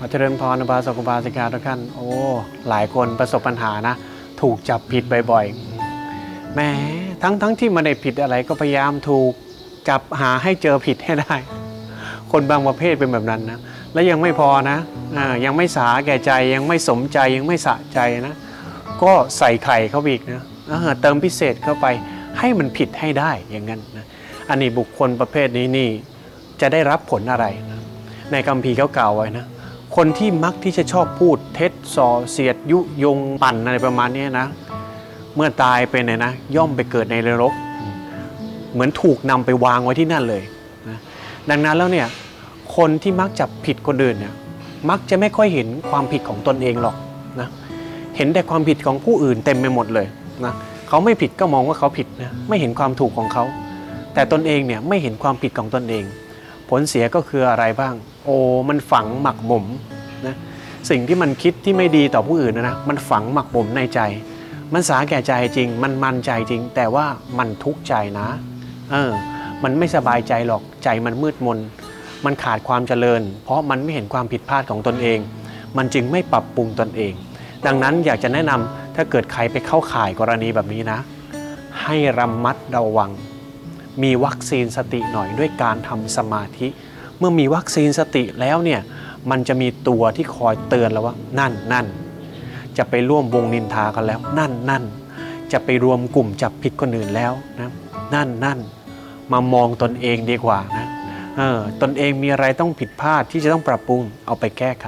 ขอเจริญพรบาสกุบาสิกาทุกท่าน โอ้ หลายคนประสบปัญหานะ ถูกจับผิดบ่อยๆแหมทั้งทั้งที่ม่ได้ผิดอะไรก็พยายามถูกจับหาให้เจอผิดให้ได้ คนบางประเภทเป็นแบบนั้นนะ แล้วยังไม่พอนะอ่ายังไม่สาแก่ใจยังไม่สมใจยังไม่สะใจนะ ก็ใส่ไข่เข้าอีกนะเออเติมพิเศษเข้าไปให้มันผิดให้ได้อย่างนั้นนะอันนี้บุคคลประเภทนี้นี่จะได้รับผลอะไรนะในคัมภีเขากล่าวไว้นะ คนที่มักที่จะชอบพูดเท็จส่อเสียดยุยงปั่นอะไรประมาณนี้นะ เมื่อตายไปเนี่ยนะย่อมไปเกิดในนรก เหมือนถูกนำไปวางไว้ที่นั่นเลยนะดังนั้นแล้วเนี่ยคนที่มักจับผิดคนอื่นเนี่ยมักจะไม่ค่อยเห็นความผิดของตนเองหรอกนะเห็นแต่ความผิดของผู้อื่นเต็มไปหมดเลยนะเขาไม่ผิดก็มองว่าเขาผิดนะไม่เห็นความถูกของเขา แต่ตนเองเนี่ยไม่เห็นความผิดของตนเอง ผลเสียก็คืออะไรบ้าง โอ้มันฝังหมักบ่มนะสิ่งที่มันคิดที่ไม่ดีต่อผู้อื่นนะนะมันฝังหมักบ่มในใจ มันสาแก่ใจจริง มันมันใจจริง แต่ว่ามันทุกข์ใจนะเออมันไม่สบายใจหรอกใจมันมืดมน มันขาดความเจริญ เพราะมันไม่เห็นความผิดพลาดของตนเอง มันจึงไม่ปรับปรุงตนเอง ดังนั้นอยากจะแนะนำถ้าเกิดใครไปเข้าข่ายกรณีแบบนี้นะ ให้ระมัดระวัง มีวัคซีนสติหน่อยด้วยการทำสมาธิ เมื่อมีวัคซีนสติแล้วเนี่ยมันจะมีตัวที่คอยเตือนเราว่า นั่นนั่นจะไปร่วมวงนินทากันแล้ว นั่นนั่นจะไปรวมกลุ่มจับผิดคนอื่นแล้วนะนั่นนั่นมามองตนเองดีกว่านะเออตนเองมีอะไรต้องผิดพลาดที่จะต้องปรับปรุงเอาไปแก้ไข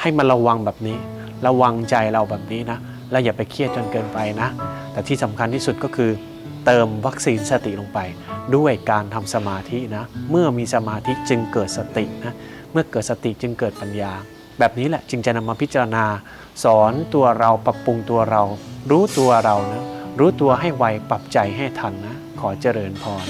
ให้มันระวังแบบนี้ ระวังใจเราแบบนี้นะ แล้วอย่าไปเครียดจนเกินไปนะ แต่ที่สำคัญที่สุดก็คือ เติมวัคซีนสติลงไป ด้วยการทำสมาธินะ เมื่อมีสมาธิจึงเกิดสตินะ เมื่อเกิดสติจึงเกิดปัญญา แบบนี้แหละจึงจะนำมาพิจารณา สอนตัวเราปรับปรุงตัวเรา รู้ตัวเรานะ รู้ตัวให้ไวปรับใจให้ทันนะ ขอเจริญพร